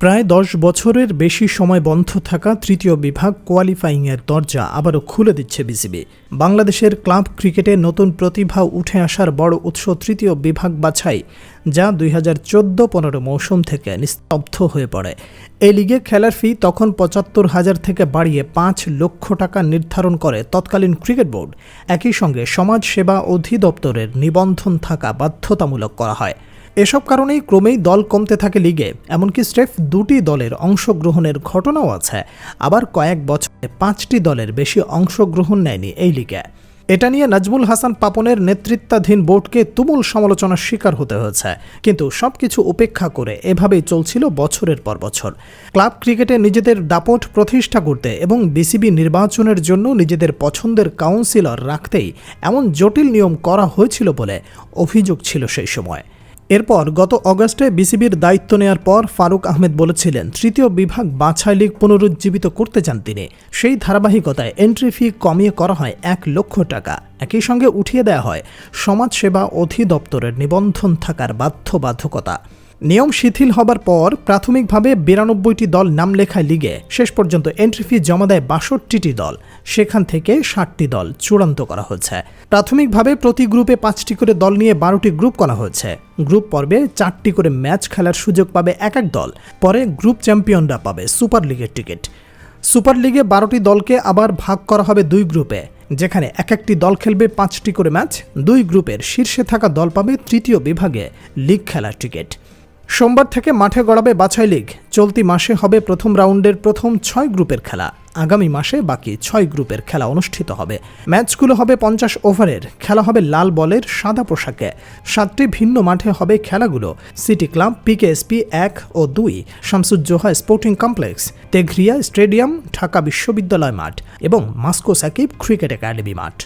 প্রায় দশ বছরের বেশি সময় বন্ধ থাকা তৃতীয় বিভাগ কোয়ালিফাইংয়ের দরজা আবারও খুলে দিচ্ছে বিসিবি। বাংলাদেশের ক্লাব ক্রিকেটে নতুন প্রতিভা উঠে আসার বড় উৎস তৃতীয় বিভাগ বাছাই, যা দুই হাজার চোদ্দ পনেরো মৌসুম থেকে নিস্তব্ধ হয়ে পড়ে। এই লিগে খেলার ফি তখন পঁচাত্তর হাজার থেকে বাড়িয়ে পাঁচ লক্ষ টাকা নির্ধারণ করে তৎকালীন ক্রিকেট বোর্ড। একই সঙ্গে সমাজসেবা অধিদপ্তরের নিবন্ধন থাকা বাধ্যতামূলক করা হয়। এসব কারণেই ক্রমেই দল কমতে থাকে লিগে, এমনকি স্রেফ দুটি দলের অংশগ্রহণের ঘটনাও আছে। আবার কয়েক বছরে পাঁচটি দলের বেশি অংশগ্রহণ নেয়নি এই লিগে। এটা নিয়ে নাজমুল হাসান পাপনের নেতৃত্বাধীন বোর্ডকে তুমুল সমালোচনার শিকার হতে হয়েছে। কিন্তু সবকিছু উপেক্ষা করে এভাবেই চলছিল বছরের পর বছর। ক্লাব ক্রিকেটে নিজেদের দাপট প্রতিষ্ঠা করতে এবং বিসিবি নির্বাচনের জন্য নিজেদের পছন্দের কাউন্সিলর রাখতেই এমন জটিল নিয়ম করা হয়েছিল বলে অভিযোগ ছিল সেই সময়। এরপর গত অগস্টে বিসিবির দায়িত্ব নেয়ার পর ফারুক আহমেদ বলেছিলেন, তৃতীয় বিভাগ বাছাই লীগ পুনরুজ্জীবিত করতে চান তিনি। সেই ধারাবাহিকতায় এন্ট্রি ফি কমিয়ে করা হয় এক লক্ষ টাকা। একই সঙ্গে উঠিয়ে দেওয়া হয় সমাজসেবা অধিদপ্তরের নিবন্ধন থাকার বাধ্যবাধকতা। নিয়ম শিথিল হবার পর প্রাথমিকভাবে বিরানব্বইটি দল নাম লেখায় লিগে শেষ পর্যন্ত এন্ট্রি ফি জমা দেয় বাষট্টিটি দল। সেখান থেকে ষাটটি দল চূড়ান্ত করা হয়েছে। প্রাথমিকভাবে প্রতি গ্রুপে পাঁচটি করে দল নিয়ে বারোটি গ্রুপ করা হয়েছে। গ্রুপ পর্বে চারটি করে ম্যাচ খেলার সুযোগ পাবে এক এক দল। পরে গ্রুপ চ্যাম্পিয়নরা পাবে সুপার লিগের টিকিট। সুপার লিগে বারোটি দলকে আবার ভাগ করা হবে দুই গ্রুপে, যেখানে এক একটি দল খেলবে পাঁচটি করে ম্যাচ, দুই গ্রুপের শীর্ষে থাকা দল পাবে তৃতীয় বিভাগে লিগ খেলার টিকিট। সোমবার থেকে মাঠে গড়াবে বাছাই লিগ। চলতি মাসে হবে প্রথম রাউন্ডের প্রথম ছয় গ্রুপের খেলা। আগামী মাসে বাকি ছয় গ্রুপের খেলা অনুষ্ঠিত হবে। ম্যাচগুলো হবে পঞ্চাশ ওভারের। খেলা হবে লাল বলের সাদা পোশাকে। সাতটি ভিন্ন মাঠে হবে খেলাগুলো। সিটি ক্লাব, পিকেএসপি এক ও দুই, Shamsuzzoha sporting complex, Tegharia stadium, Dhaka বিশ্ববিদ্যালয় মাঠ এবং মাস্কো সাকিব ক্রিকেট একাডেমি মাঠ।